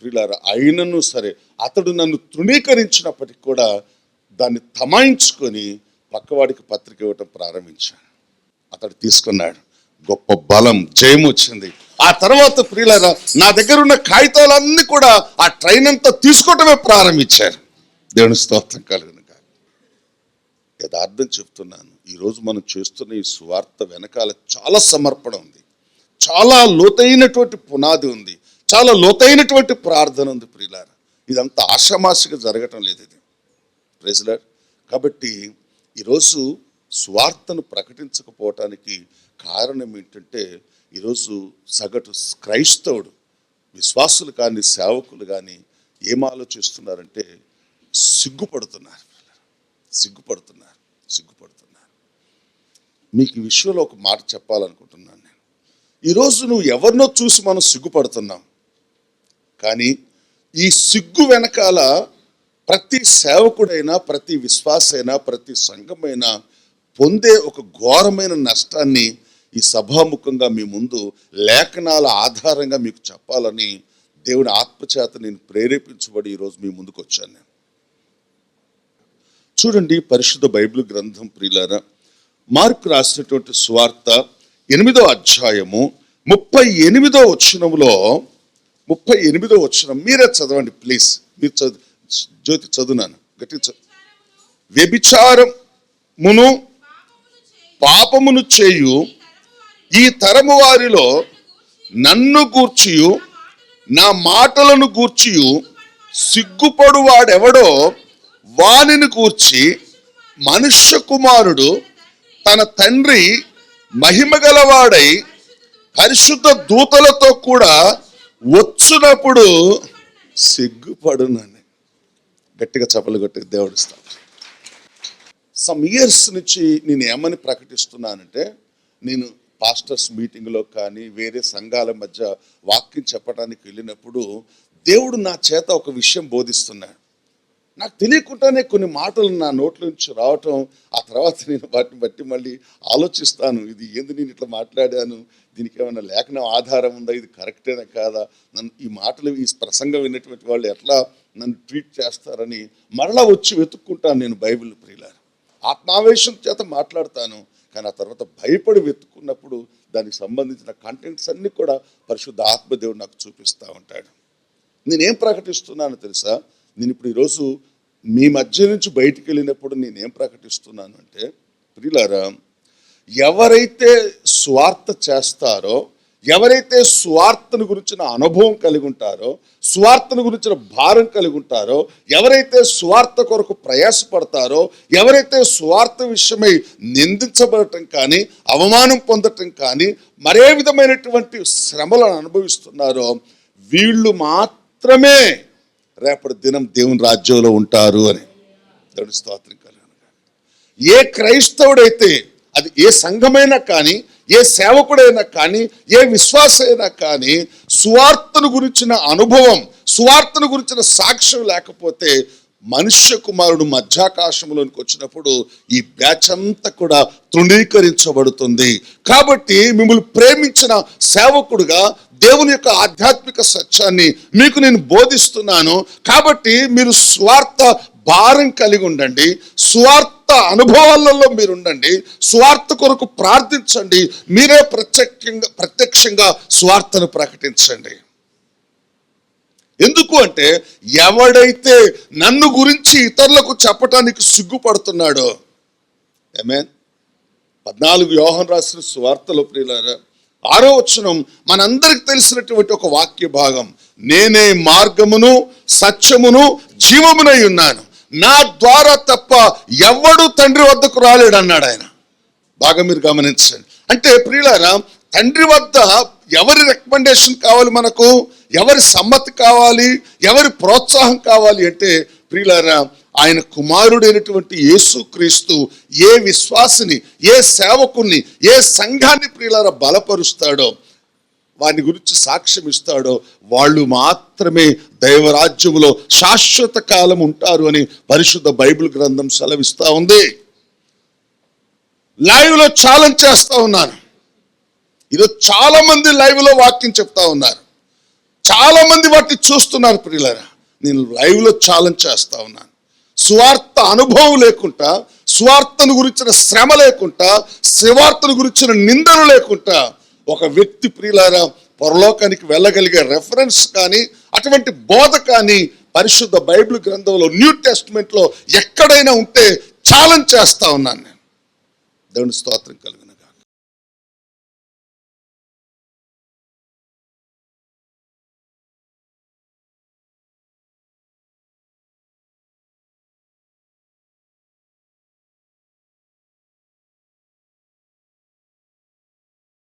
ప్రియులారా అయినను సరే అతడు నన్ను తృణీకరించినప్పటికి కూడా దాన్ని తమాయించుకొని పక్కవాడికి పత్రిక ఇవ్వటం ప్రారంభించాను అతడు తీసుకున్నాడు. గొప్ప బలం జయం వచ్చింది. ఆ తర్వాత ప్రియులారా నా దగ్గర ఉన్న కాగితాలన్నీ కూడా ఆ ట్రైన్ అంతా తీసుకోవటమే ప్రారంభించారు. దేవుని స్తోత్రం కలుగును యథార్థం చెప్తున్నాను. ఈరోజు మనం చేస్తున్న ఈ సువార్త వెనకాల చాలా సమర్పణ ఉంది. చాలా లోతైనటువంటి పునాది ఉంది. చాలా లోతైనటువంటి ప్రార్థన ఉంది ప్రియులారా. ఇదంతా ఆషామాషిగా జరగటం లేదు ఇది. ప్రెసిడెంట్ కాబట్టి ఈరోజు స్వార్థను ప్రకటించకపోవటానికి కారణం ఏంటంటే ఈరోజు సగటు క్రైస్తవుడు విశ్వాసులు కానీ సేవకులు కానీ ఏం ఆలోచిస్తున్నారంటే సిగ్గుపడుతున్నారు సిగ్గుపడుతున్నారు. సిగ్గుపడుతున్నారు. మీకు ఈ విషయంలో ఒక మాట చెప్పాలనుకుంటున్నాను నేను. ఈరోజు నువ్వు ఎవరినో చూసి మనం సిగ్గుపడుతున్నాం. కానీ ఈ సిగ్గు వెనకాల ప్రతి సేవకుడైనా ప్రతి విశ్వాసైనా ప్రతి సంఘమైనా పొందే ఒక ఘోరమైన నష్టాన్ని ఈ సభాముఖంగా మీ ముందు లేఖనాల ఆధారంగా మీకు చెప్పాలని దేవుని ఆత్మచేత నేను ప్రేరేపించబడి ఈరోజు మీ ముందుకు వచ్చాను నేను. చూడండి పరిశుద్ధ బైబిల్ గ్రంథం ప్రియులారా మార్కు రాసినటువంటి స్వార్త ఎనిమిదో అధ్యాయము ముప్పై ఎనిమిదో వచనంలో ముప్పై ఎనిమిదో వచ్చిన మీరే చదవండి ప్లీజ్ మీరు చదువు జ్యోతి చదువునాను గట్టి చదువు. వ్యభిచారమును పాపమును చేయు ఈ తరము వారిలో నన్ను గూర్చియు నా మాటలను గూర్చియు సిగ్గుపడు వాడెవడో వానిని గూర్చి మనుష్య కుమారుడు తన తండ్రి మహిమగలవాడై పరిశుద్ధ దూతలతో కూడా వచ్చినప్పుడు సిగ్గుపడునని. గట్టిగా చెప్పలు కొట్టి దేవుడిస్తాను సమ్ ఇయర్స్ నుంచి నేను ఏమని ప్రకటిస్తున్నానంటే నేను పాస్టర్స్ మీటింగ్లో కానీ వేరే సంఘాల మధ్య వాక్యం చెప్పడానికి వెళ్ళినప్పుడు దేవుడు నా చేత ఒక విషయం బోధిస్తున్నాడు. నాకు తెలియకుండానే కొన్ని మాటలు నా నోట్ల నుంచి రావటం ఆ తర్వాత నేను వాటిని బట్టి మళ్ళీ ఆలోచిస్తాను. ఇది ఏంది నేను ఇట్లా మాట్లాడాను? దీనికి ఏమైనా లేఖనం ఆధారం ఉందా? ఇది కరెక్టేనా కాదా? నన్ను ఈ మాటలు ఈ ప్రసంగం విన్నటువంటి వాళ్ళు ఎట్లా నన్ను ట్రీట్ చేస్తారని మరలా వచ్చి వెతుక్కుంటాను నేను బైబిల్ ప్రియులారు. ఆత్మావేశం చేత మాట్లాడతాను కానీ ఆ తర్వాత భయపడి వెతుక్కున్నప్పుడు దానికి సంబంధించిన కంటెంట్స్ అన్నీ కూడా పరిశుద్ధ ఆత్మదేవుడు నాకు చూపిస్తూ ఉంటాడు. నేనేం ప్రకటిస్తున్నాను తెలుసా? నేను ఇప్పుడు ఈరోజు మీ మధ్య నుంచి బయటికి వెళ్ళినప్పుడు నేనేం ప్రకటిస్తున్నాను అంటే ప్రియులారా ఎవరైతే స్వార్థ చేస్తారో ఎవరైతే స్వార్థను గురించిన అనుభవం కలిగి ఉంటారో స్వార్థను గురించిన భారం కలిగి ఉంటారో ఎవరైతే స్వార్థ కొరకు ప్రయాసపడతారో ఎవరైతే స్వార్థ విషయమై నిందించబడటం కానీ అవమానం పొందటం కానీ మరే విధమైనటువంటి శ్రమలను అనుభవిస్తున్నారో వీళ్ళు మాత్రమే రేపటి దినం దేవుని రాజ్యంలో ఉంటారు అని దేవుని స్తోత్రం కలుగును ఏ క్రైస్తవుడైతే అది ఏ సంఘమైనా కానీ ఏ సేవకుడైనా కానీ ఏ విశ్వాసైనా కానీ సువార్తను గురించిన అనుభవం సువార్తను గురించిన సాక్ష్యం లేకపోతే మనుష్య కుమారుడు మధ్యాకాశంలోనికి వచ్చినప్పుడు ఈ బ్యాచ్ అంతా కూడా తృణీకరించబడుతుంది. కాబట్టి మిమ్మల్ని ప్రేమించిన సేవకుడుగా దేవుని యొక్క ఆధ్యాత్మిక సత్యాన్ని మీకు నేను బోధిస్తున్నాను. కాబట్టి మీరు స్వార్థ భారం కలిగి ఉండండి స్వార్థ అనుభవాలలో మీరు ఉండండి స్వార్థ కొరకు ప్రార్థించండి మీరే ప్రత్యక్షంగా ప్రత్యక్షంగా స్వార్థను ప్రకటించండి. ఎందుకు అంటే ఎవడైతే నన్ను గురించి ఇతరులకు చెప్పటానికి సిగ్గుపడుతున్నాడో ఏమేన్ పద్నాలుగు యోహన్ రాసిన సువార్తలో ప్రియులారా ఆరో వచనం మనందరికి తెలిసినటువంటి ఒక వాక్య భాగం నేనే మార్గమును సత్యమును జీవమునై ఉన్నాను. నా ద్వారా తప్ప ఎవడు తండ్రి వద్దకు రాలేడు అన్నాడు ఆయన. బాగా మీరు గమనించండి. అంటే ప్రియులారా తండ్రి వద్ద ఎవరి రికమెండేషన్ కావాలి మనకు? ఎవరి సమ్మతి కావాలి? ఎవరి ప్రోత్సాహం కావాలి అంటే ప్రియులారా ఆయన కుమారుడైనటువంటి యేసుక్రీస్తు ఏ విశ్వాసిని ఏ సేవకుని ఏ సంఘాన్ని ప్రియులారా బలపరుస్తాడో వాని గురించి సాక్ష్యం ఇస్తాడో వాళ్ళు మాత్రమే దైవరాజ్యములో శాశ్వత కాలం ఉంటారు అని పరిశుద్ధ బైబిల్ గ్రంథం సెలవిస్తూ ఉంది. లైవ్లో ఛాలెంజ్ చేస్తూ ఉన్నాను ఈరోజు చాలామంది లైవ్లో వాక్యం చెప్తా ఉన్నారు. చాలామంది వాటిని చూస్తున్నారు ప్రియులరా. నేను లైవ్లో ఛాలెంజ్ చేస్తూ ఉన్నాను. స్వార్థ అనుభవం లేకుండా స్వార్థను గురించిన శ్రమ లేకుండా సువార్తను గురించిన నిందలు లేకుండా ఒక వ్యక్తి ప్రియులారా పరలోకానికి వెళ్ళగలిగే రెఫరెన్స్ కానీ అటువంటి బోధ కానీ పరిశుద్ధ బైబిల్ గ్రంథంలో న్యూ టెస్ట్మెంట్లో ఎక్కడైనా ఉంటే ఛాలెంజ్ చేస్తా ఉన్నాను నేను. దేవుని స్తోత్రం కలిగి